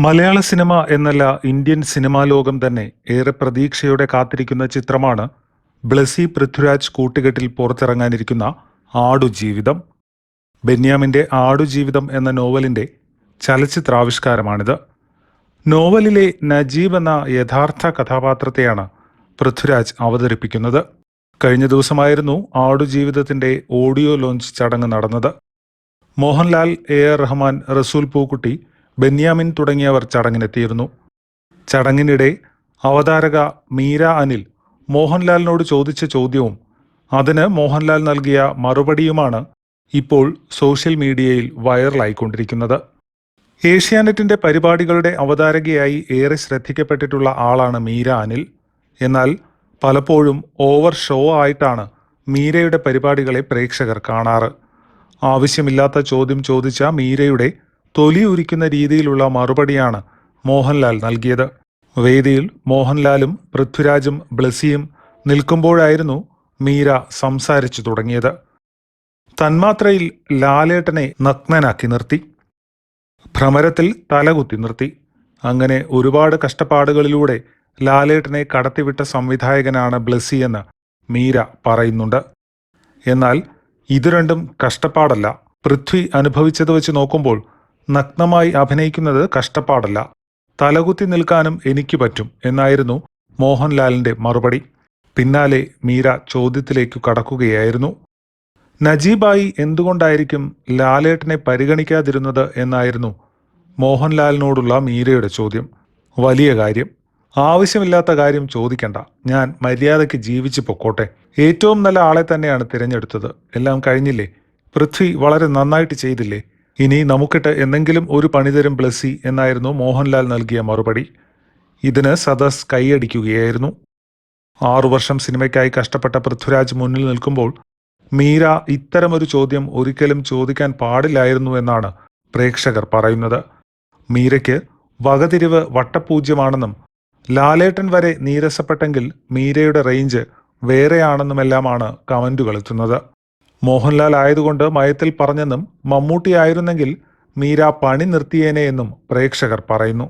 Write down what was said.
മലയാള cinema എന്നല്ല Indian cinema ലോകം തന്നെ ഏറെ പ്രതീക്ഷയോടെ കാത്തിരിക്കുന്ന ചിത്രമാണ് ബ്ലസി പൃഥ്വിരാജ് കൂട്ടുകെട്ടിൽ പുറത്തിറങ്ങാനിരിക്കുന്ന ആടുജീവിതം. ബെന്യാമിന്റെ ആടുജീവിതം എന്ന നോവലിന്റെ ചലച്ചിത്രാവിഷ്കാരമാണിത്. നോവലിലെ നജീബ് എന്ന യഥാർത്ഥ കഥാപാത്രത്തെയാണ് പൃഥ്വിരാജ് അവതരിപ്പിക്കുന്നത്. കഴിഞ്ഞ ദിവസമായിരുന്നു ആടുജീവിതത്തിന്റെ ഓഡിയോ ലോഞ്ച് ചടങ്ങ് നടന്നത്. മോഹൻലാൽ എ ആർ റഹ്മാൻ റസൂൽ പൂക്കുട്ടി ബെന്യാമിൻ തുടങ്ങിയവർ ചടങ്ങിനെത്തിയിരുന്നു. ചടങ്ങിനിടെ അവതാരക മീര അനിൽ മോഹൻലാലിനോട് ചോദിച്ച ചോദ്യവും അതിന് മോഹൻലാൽ നൽകിയ മറുപടിയുമാണ് ഇപ്പോൾ സോഷ്യൽ മീഡിയയിൽ വൈറലായിക്കൊണ്ടിരിക്കുന്നത്. ഏഷ്യാനെറ്റിന്റെ പരിപാടികളുടെ അവതാരകയായി ഏറെ ശ്രദ്ധിക്കപ്പെട്ടിട്ടുള്ള ആളാണ് മീര അനിൽ. എന്നാൽ പലപ്പോഴും ഓവർ ഷോ ആയിട്ടാണ് മീരയുടെ പരിപാടികളെ പ്രേക്ഷകർ കാണാറ്. ആവശ്യമില്ലാത്ത ചോദ്യം ചോദിച്ച മീരയുടെ തൊലി ഉരിക്കുന്ന രീതിയിലുള്ള മറുപടിയാണ് മോഹൻലാൽ നൽകിയത്. വേദിയിൽ മോഹൻലാലും പൃഥ്വിരാജും ബ്ലസിയും നിൽക്കുമ്പോഴായിരുന്നു മീര സംസാരിച്ചു തുടങ്ങിയത്. തന്മാത്രയിൽ ലാലേട്ടനെ നഗ്നനാക്കി നിർത്തി. ഭ്രമരത്തിൽ തലകുത്തി നിർത്തി. അങ്ങനെ ഒരുപാട് കഷ്ടപ്പാടുകളിലൂടെ ലാലേട്ടനെ കടത്തിവിട്ട സംവിധായകനാണ് ബ്ലസി എന്ന് മീര പറയുന്നുണ്ട്. എന്നാൽ ഇത് രണ്ടും കഷ്ടപ്പാടല്ല. പൃഥ്വി അനുഭവിച്ചത് വെച്ച് നോക്കുമ്പോൾ നഗ്നമായി അഭിനയിക്കുന്നത് കഷ്ടപ്പാടല്ല. തലകുത്തി നിൽക്കാനും എനിക്ക് പറ്റും എന്നായിരുന്നു മോഹൻലാലിന്റെ മറുപടി. പിന്നാലെ മീര ചോദ്യത്തിലേക്കു കടക്കുകയായിരുന്നു. നജീബായി എന്തുകൊണ്ടായിരിക്കും ലാലേട്ടനെ പരിഗണിക്കാതിരുന്നത് എന്നായിരുന്നു മോഹൻലാലിനോടുള്ള മീരയുടെ ചോദ്യം. വലിയ കാര്യം. ആവശ്യമില്ലാത്ത കാര്യം ചോദിക്കണ്ട. ഞാൻ മര്യാദയ്ക്ക് ജീവിച്ചു പൊക്കോട്ടെ. ഏറ്റവും നല്ല ആളെ തന്നെയാണ് തിരഞ്ഞെടുത്തത്. എല്ലാം കഴിഞ്ഞില്ലേ? പൃഥ്വി വളരെ നന്നായിട്ട് ചെയ്തില്ലേ? ഇനി നമുക്കിട്ട് എന്തെങ്കിലും ഒരു പണിതരും ബ്ലസ്സി എന്നായിരുന്നു മോഹൻലാൽ നൽകിയ മറുപടി. ഇതിന് സദസ് കൈയടിക്കുകയായിരുന്നു. ആറു വർഷം സിനിമയ്ക്കായി കഷ്ടപ്പെട്ട പൃഥ്വിരാജ് മുന്നിൽ നിൽക്കുമ്പോൾ മീര ഇത്തരമൊരു ചോദ്യം ഒരിക്കലും ചോദിക്കാൻ പാടില്ലായിരുന്നു എന്നാണ് പ്രേക്ഷകർ പറയുന്നത്. മീരയ്ക്ക് വകതിരിവ് വട്ടപൂജ്യമാണെന്നും ലാലേട്ടൻ വരെ നീരസപ്പെട്ടെങ്കിൽ മീരയുടെ റേഞ്ച് വേറെയാണെന്നുമെല്ലാമാണ് കമന്റുകൾ എത്തുന്നത്. മോഹൻലാൽ ആയതുകൊണ്ട് മയത്തിൽ പറഞ്ഞെന്നും മമ്മൂട്ടി ആയിരുന്നെങ്കിൽ മീര പണി നിർത്തിയേനെ എന്നും പ്രേക്ഷകർ പറയുന്നു